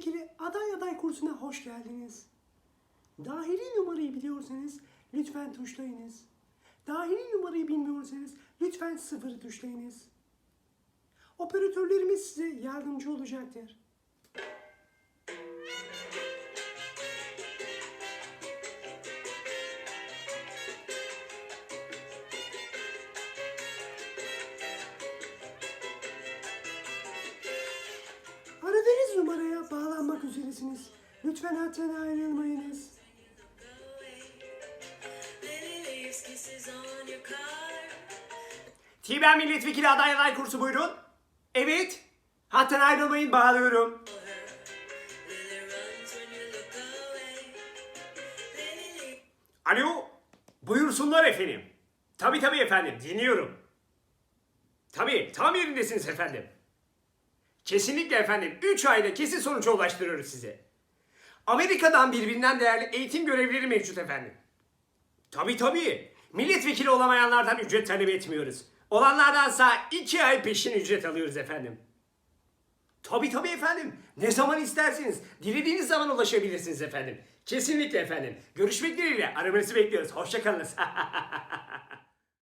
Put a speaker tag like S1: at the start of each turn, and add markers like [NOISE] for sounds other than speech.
S1: milletvekili aday aday kursuna hoş geldiniz. Dahili numarayı biliyorsanız lütfen tuşlayınız. Dahili numarayı bilmiyorsanız lütfen sıfırı tuşlayınız. Operatörlerimiz size yardımcı olacaktır. Bağlanmak üzeresiniz. Lütfen hattan ayrılmayınız.
S2: TİBEM milletvekili aday aday kursu buyurun. Evet. Hattan ayrılmayın bağlıyorum. Alo. Buyursunlar efendim. Tabii tabii efendim dinliyorum. Tabii tam yerindesiniz efendim. Kesinlikle efendim. 3 ayda kesin sonuca ulaştırıyoruz size. Amerika'dan birbirinden değerli eğitim görevlileri mevcut efendim. Tabii tabii. Milletvekili olamayanlardan ücret talep etmiyoruz. Olanlardansa 2 ay peşin ücret alıyoruz efendim. Tabii tabii efendim. Ne zaman isterseniz, dilediğiniz zaman ulaşabilirsiniz efendim. Kesinlikle efendim. Görüşmek dileğiyle. Arabanızı bekliyoruz. Hoşçakalınız. [LAUGHS]